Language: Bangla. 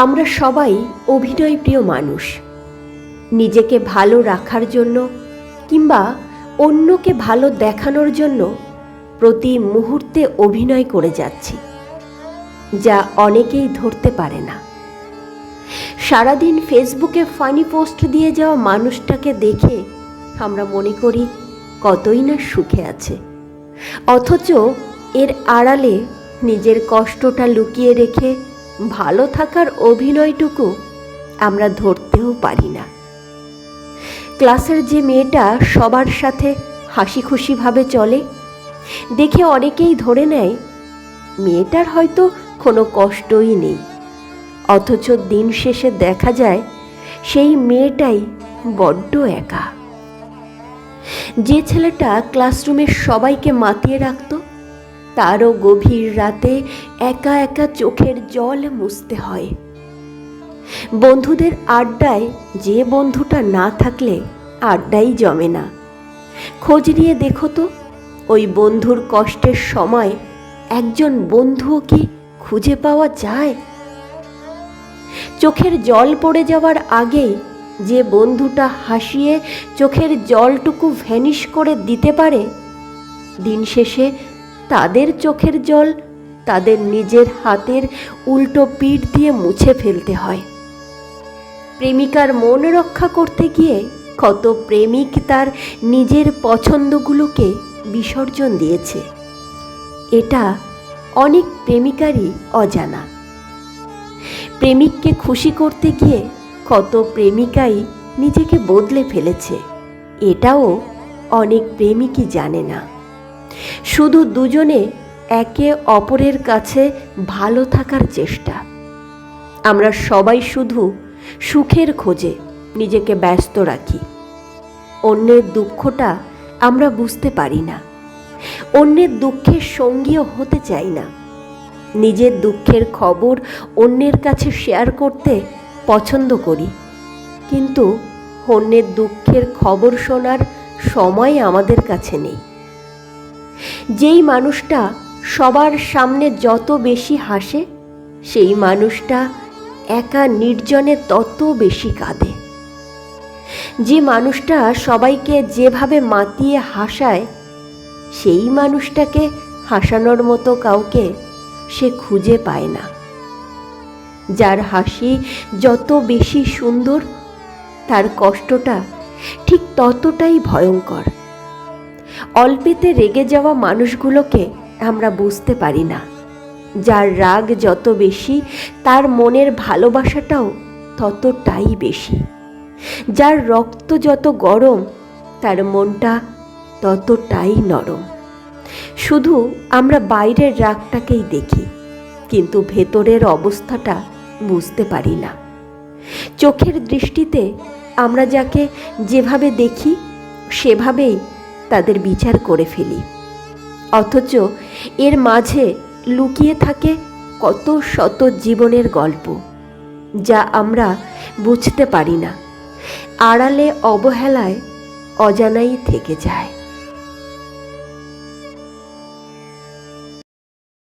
আমরা সবাই অভিনয় প্রিয় মানুষ। নিজেকে ভালো রাখার জন্য কিংবা অন্যকে ভালো দেখানোর জন্য প্রতি মুহূর্তে অভিনয় করে যাচ্ছি, যা অনেকেই ধরতে পারে না। সারাদিন ফেসবুকে ফানি পোস্ট দিয়ে যাওয়া মানুষটাকে দেখে আমরা মনে করি কতই না সুখে আছে। অথচ এর আড়ালে নিজের কষ্টটা লুকিয়ে রেখে ভালো থাকার অভিনয়টুকু আমরা ধরতেও পারি না। ক্লাসের যে মেয়েটা সবার সাথে হাসি খুশিভাবে চলে, দেখে অনেকেই ধরে নেয়, মেয়েটার হয়তো কোনো কষ্টই নেই। অথচ দিন শেষে দেখা যায়, সেই মেয়েটাই বড্ড একা। যে ছেলেটা ক্লাসরুমের সবাইকে মাতিয়ে রাখত তারও গভীর রাতে একা একা চোখের জল মুছতে হয়। বন্ধুদের আড্ডায় যে বন্ধুটা না থাকলে আড্ডাই জমে না। খোঁজ নিয়ে দেখো তো, ওই বন্ধুর কষ্টের সময় একজন বন্ধুও কি খুঁজে পাওয়া যায়? চোখের জল পড়ে যাওয়ার আগেই যে বন্ধুটা হাসিয়ে চোখের জলটুকু ভ্যানিশ করে দিতে পারে, দিন শেষে তাদের চোখের জল, তাদের নিজের হাতের উল্টো পিঠ দিয়ে মুছে ফেলতে হয়। প্রেমিকার মন রক্ষা করতে গিয়ে কত প্রেমিক তার নিজের পছন্দগুলোকে বিসর্জন দিয়েছে। এটা অনেক প্রেমিকারই অজানা। প্রেমিককে খুশি করতে গিয়ে কত প্রেমিকাই নিজেকে বদলে ফেলেছে। এটাও অনেক প্রেমিকই জানে না। শুধু দুজনে একে অপরের কাছে ভালো থাকার চেষ্টা। আমরা সবাই শুধু সুখের খোঁজে নিজেকে ব্যস্ত রাখি। অন্যের দুঃখটা আমরা বুঝতে পারি না। অন্যের দুঃখের সঙ্গীও হতে চাই না। নিজের দুঃখের খবর অন্যের কাছে শেয়ার করতে পছন্দ করি। কিন্তু অন্যের দুঃখের খবর শোনার সময় আমাদের কাছে নেই। যেই মানুষটা সবার সামনে যত বেশি হাসে, সেই মানুষটা একা নির্জনে তত বেশি কাঁদে। যে মানুষটা সবাইকে যেভাবে মাতিয়ে হাসায়, সেই মানুষটাকে হাসানোর মতো কাউকে সে খুঁজে পায় না। যার হাসি যত বেশি সুন্দর, তার কষ্টটা ঠিক ততটাই ভয়ঙ্কর। অল্পেতে রেগে যাওয়া মানুষগুলোকে আমরা বুঝতে পারি না। যার রাগ যত বেশি, তার মনের ভালোবাসাটাও ততটাই বেশি। যার রক্ত যত গরম, তার মনটা ততটাই নরম। শুধু আমরা বাইরের রাগটাকেই দেখি, কিন্তু ভেতরের অবস্থাটা বুঝতে পারি না। চোখের দৃষ্টিতে আমরা যাকে যেভাবে দেখি, সেভাবেই তাদের বিচার করে ফেলি। অথচ এর মাঝে লুকিয়ে থাকে কত শত জীবনের গল্প, যা আমরা বুঝতে পারি না। আড়ালে অবহেলায় অজানাই থেকে যায়।